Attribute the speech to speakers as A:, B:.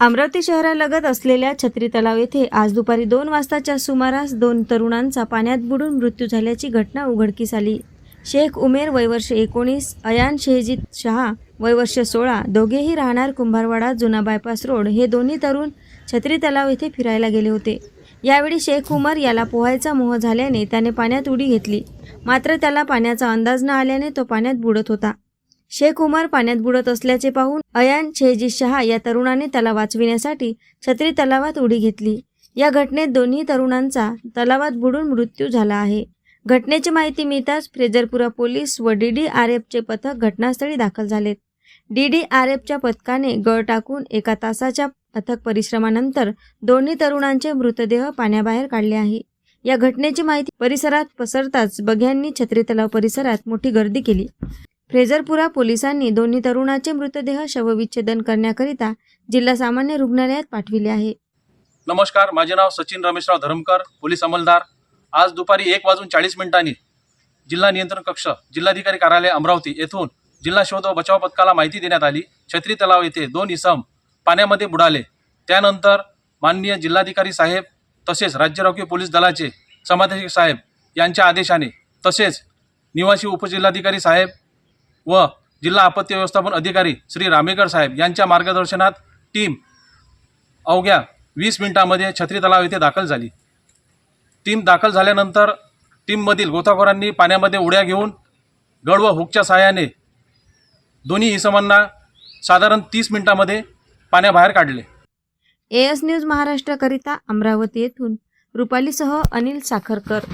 A: अमरावती शहरालगत असलेल्या छत्री तलाव येथे आज दुपारी दोन वाजताच्या सुमारास दोन तरुणांचा पाण्यात बुडून मृत्यू झाल्याची घटना उघडकीस आली. शेख उमेर वयवर्ष एकोणीस अयान शेहजीत शहा वयवर्ष सोळा दोघेही राहणार कुंभारवाडा जुना बायपास रोड हे दोन्ही तरुण छत्री तलाव येथे फिरायला गेले होते. यावेळी शेख उमर याला पोहायचा मोह झाल्याने त्याने पाण्यात उडी घेतली. मात्र त्याला पाण्याचा अंदाज न आल्याने तो पाण्यात बुडत होता. शेख उमर पाण्यात बुडत असल्याचे पाहून अयान शेहजी शहा या तरुणाने त्याला वाचविण्यासाठी छत्री तलावात उडी घेतली. या घटनेत दोन्ही तरुणांचा तलावात बुडून मृत्यू झाला आहे. घटनेची माहिती मिळताच फ्रेजरपुरा पोलीस व डी डी आर एफचे पथक घटनास्थळी दाखल झालेत. डी डी आर एफच्या पथकाने गळ टाकून एका तासाच्या पथक परिश्रमानंतर दोन्ही तरुणांचे मृतदेह पाण्याबाहेर काढले आहे. या घटनेची माहिती परिसरात पसरताच बघ्यांनी छत्री तलाव परिसरात मोठी गर्दी केली. फ्रेझरपुरा पोलिसांनी दोन्ही तरुणाचे मृतदेह शवविच्छेदन करण्याकरिता जिल्हा सामान्य रुग्णालयात पाठविले आहे.
B: नमस्कार माझे नाव सचिन रमेशराव धरमकर पोलीस अंमलदार. आज दुपारी एक वाजून चाळीस मिनिटांनी जिल्हा नियंत्रण कक्ष जिल्हाधिकारी कार्यालय अमरावती येथून जिल्हा शोध व बचाव पथकाला माहिती देण्यात आली. छत्री तलाव येथे दोन इसम पाण्यामध्ये बुडाले. त्यानंतर माननीय जिल्हाधिकारी साहेब तसेच राज्य राखीव पोलीस दलाचे समादेशक साहेब यांच्या आदेशाने तसेच निवासी उपजिल्हाधिकारी साहेब व जिल्हा आपत्ती व्यवस्थापन अधिकारी श्री रामेकर साहेब यांच्या मार्गदर्शनात टीम अवघ्या वीस मिनिटांमध्ये छत्री तलाव येथे दाखल झाली. टीम दाखल झाल्यानंतर टीममधील गोताखोरांनी पाण्यामध्ये उड्या घेऊन गड व हुकच्या सहाय्याने दोन्ही इसमांना साधारण तीस मिनिटांमध्ये पाण्याबाहेर काढले.
A: ए एस न्यूज महाराष्ट्राकरिता अमरावती येथून रुपालीसह अनिल साखरकर.